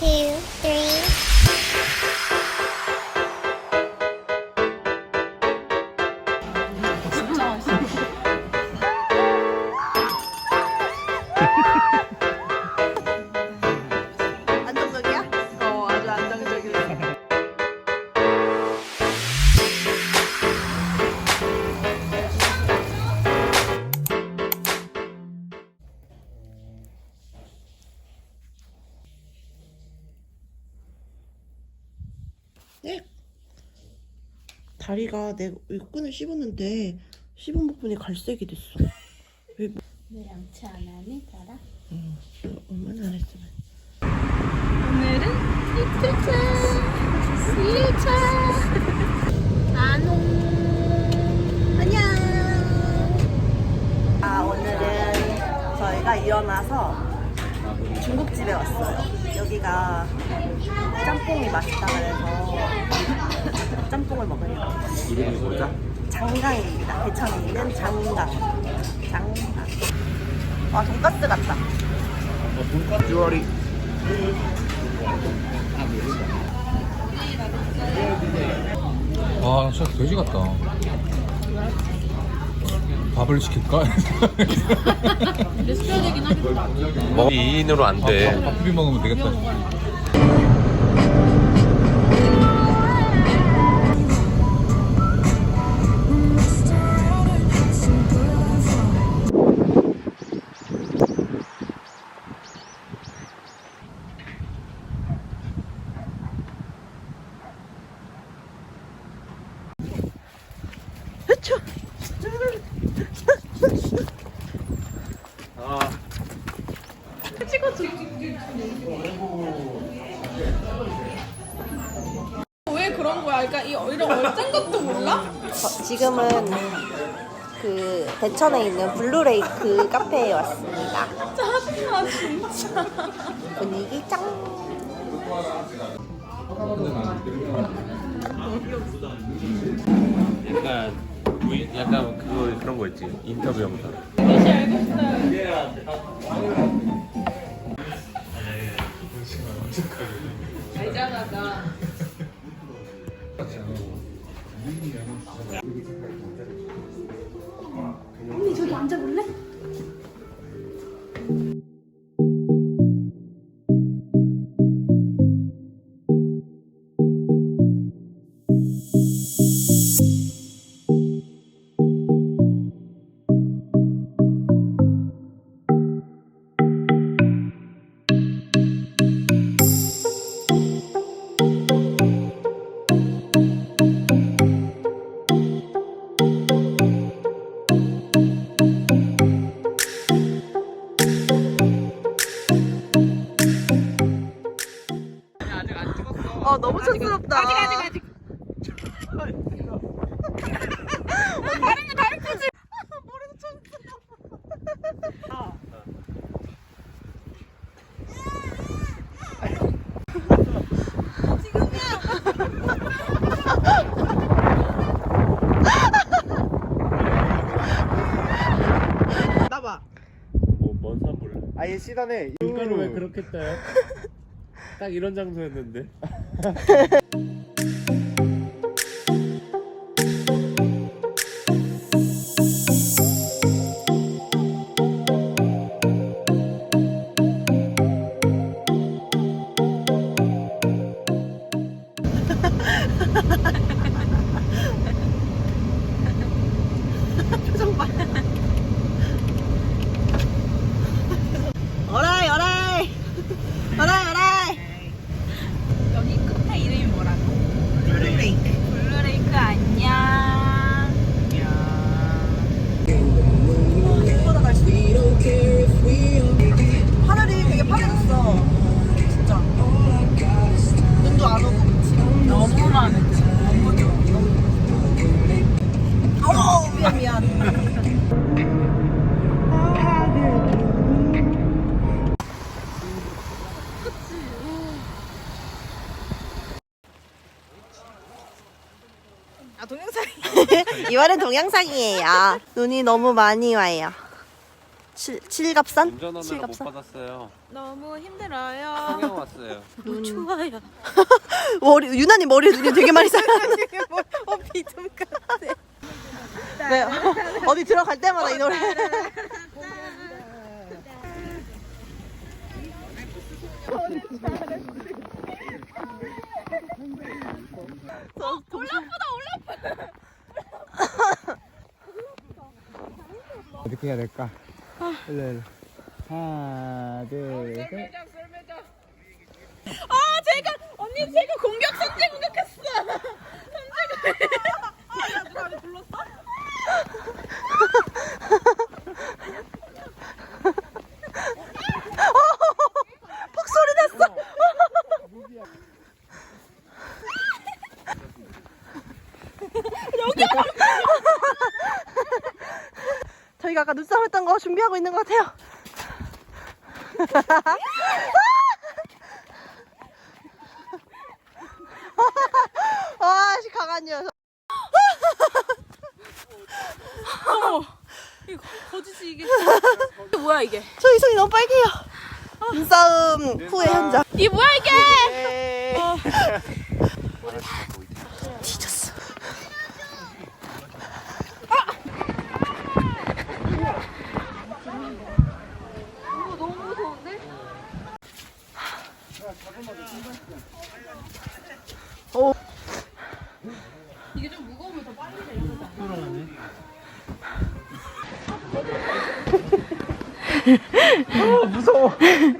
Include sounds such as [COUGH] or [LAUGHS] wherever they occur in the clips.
two, 다리가 내 끈을 씹었는데 씹은 부분이 갈색이 됐어 왜 왜 양치 안 하니, 달아? 얼마나 안 했으면 오늘은 이틀차, 일일차. 안녕. 안녕. 아 오늘은 저희가 일어나서 중국집에 왔어요. 여기가 짬뽕이 맛있다 그래서 짬뽕을 먹으려고. 이름이 뭐죠? 장강입니다. 대천에 있는 장강. 장강. 와 돈가스 같다. 돈까스 주얼이 와, 진짜 돼지 같다. 밥을 시킬까? 뭐 2인으로 안 돼. 밥 비벼 먹으면 되겠다. 그런 거야? 그러니까 이 이런 얼짱 것도 몰라? 저- 지금은 그 대천에 있는 블루레이크 카페에 왔습니다. 짜증나 진짜. 분위기 짱. 약간 우리 약간 그거 그런 거 있지 인터뷰 영상. 알잖아. Peace. 시단에 이거를 왜 그렇게 떠요? 딱 이런 장소였는데. [LAUGHS] 이. 이번엔 동영상이에요. 눈이 너무 많이 와요. 칠, 칠갑산? 운전하느라 못 칠갑산? 받았어요. 너무 힘들어요. 왔어요. [LAUGHS] 눈. 좋아요. [LAUGHS] 머리, 유난히 머리에 눈이 되게 많이 쌓여. 어 비듬 같아. 네. 어디 들어갈 때마다 이 노래. 어떻게 해야 될까? 일로 일로. 하나, 둘, 셋. 아 제가 언니 제가 공격 선제 공격했어. [LAUGHS] 선제가. 아 누가 왜 불렀어? 퍽 소리 났어. 저희가 아까 눈싸움 했던 거 준비하고 있는 것 같아요. [LAUGHS] 아, 씨, 강한 녀석. 어머. 이거 거짓이 이게. 이게 뭐야 이게? 저희 손이 너무 빨개요. 눈싸움 후의 현장. 이게 뭐야 이게? 네. 뒤졌어. [LAUGHS] [LAUGHS] 오. 아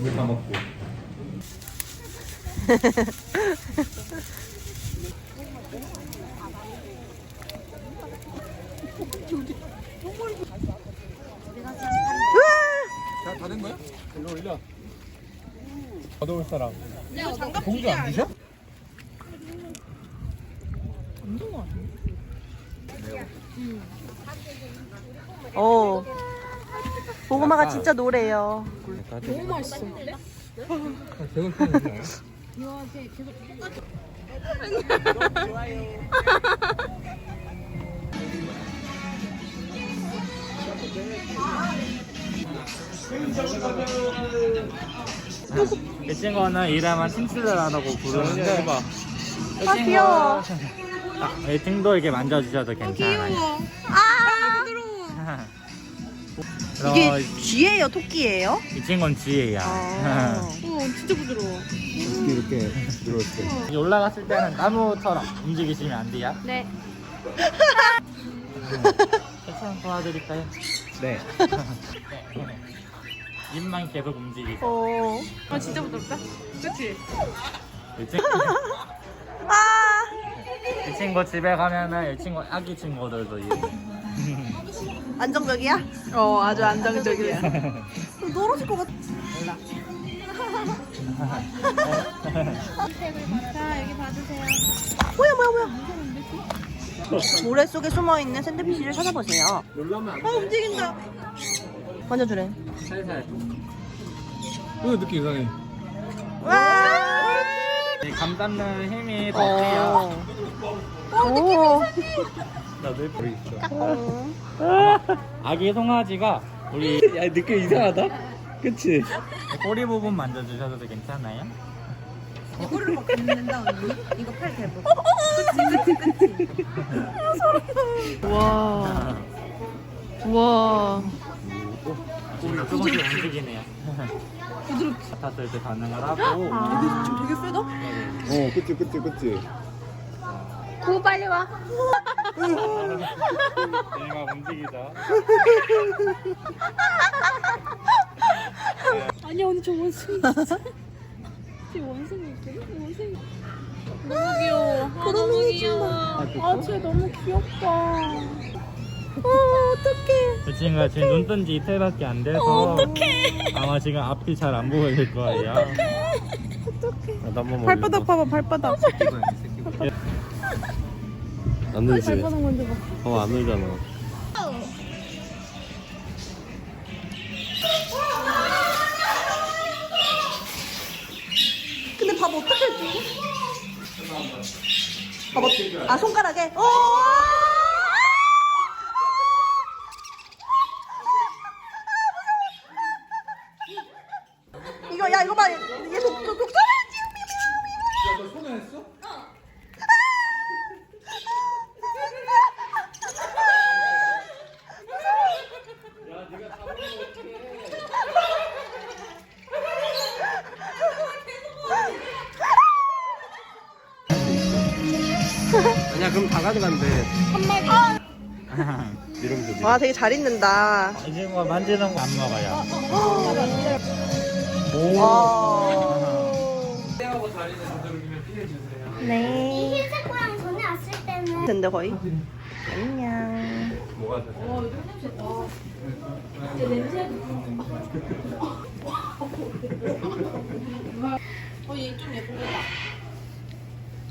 물다 먹고 다, 다된 거야? 일로 올려. 얻어올 사람. 공주 안 드셔? 오. 고구마가 진짜 노래요. 너무 맛있어. 이 친구는 이름은 신슬라라고 부르는데 아, 귀여워. 아, 이 친구 이렇게 만져주셔도 괜찮아요. 아. 이게 쥐예요, 토끼예요? 이 친구는 쥐예요. 아. [LAUGHS] 어 진짜 부드러워. 이렇게 들어올 때. 이제 올라갔을 때는 나무처럼 움직이시면 안 돼요. 네. 괜찮아 도와드릴까요? 네. [LAUGHS] 입만 계속 움직이세요. 어. 아 진짜 부드럽다. 그렇지. 이 친구, [LAUGHS] 아. 이 친구 집에 가면은 이 친구 아기 친구들도 있고. 안정적이야? 어 아주 안정적이야. 떨어질 것 같아. 자 여기 봐주세요. 뭐야 뭐야 뭐야 모래 속에 숨어 있는 샌드피쉬를 찾아보세요 놀라면 안어 움직인다 만져주래 살살. 이거 느낌 이상해. 와 이감 잡는 힘이 더 세요. 오. 나도 불이 있어. 아기 송아지가 우리 야 느낌 이상하다. 그치? 꼬리 부분 만져주셔도 괜찮아요? 와. 와. 꼬리 조금씩 움직이네요. 같았을 때 반응을 하고 되게 세다? 어, 그치, 그치, 그치. 구 빨리 와. 얘가 움직이죠. 아니야 언니 저 원숭이 진짜. 쟤 원숭이 있거든? 원숭이. 너무 귀여워. 아, 너무 귀여워. 아, 쟤 너무 귀엽다. 그 친구가 지금 눈뜬지 이틀밖에 안 돼서 아마 지금 앞이 잘 안 보일 거예요. 나도 한번 발바닥 봐봐 발바닥 안 울지? 발바닥 만져봐. 어안 울잖아. 근데 밥 어떻게 해주지? 밥 어떻게 아 손가락에? 어 야 그럼 다 가져간대. 이러면서 [LAUGHS] 와 되게 잘 있는다. 이 친구가 만지는 거 안 먹어요. 와. 이 흰색 고양 전에 왔을 때는 된다 거의. 안녕. 뭐가 돼?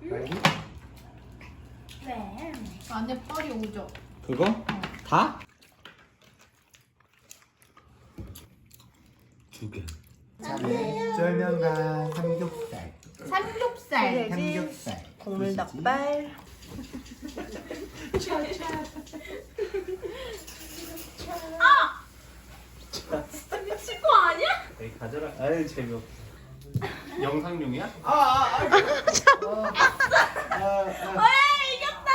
지? 안에 뻘이 오죠. 그거? 다? 두 개. 쫄면과 삼겹살. 삼겹살. 삼겹살. 국물 닭발 미친 거 아니야? 에이 가져라. 아유 재미없어. 영상용이야? 왜 이겼다!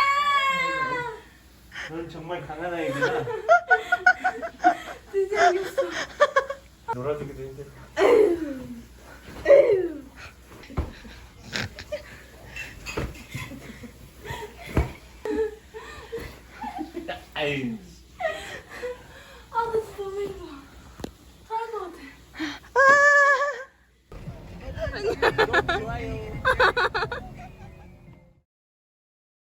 너는 정말 강한 아이구나.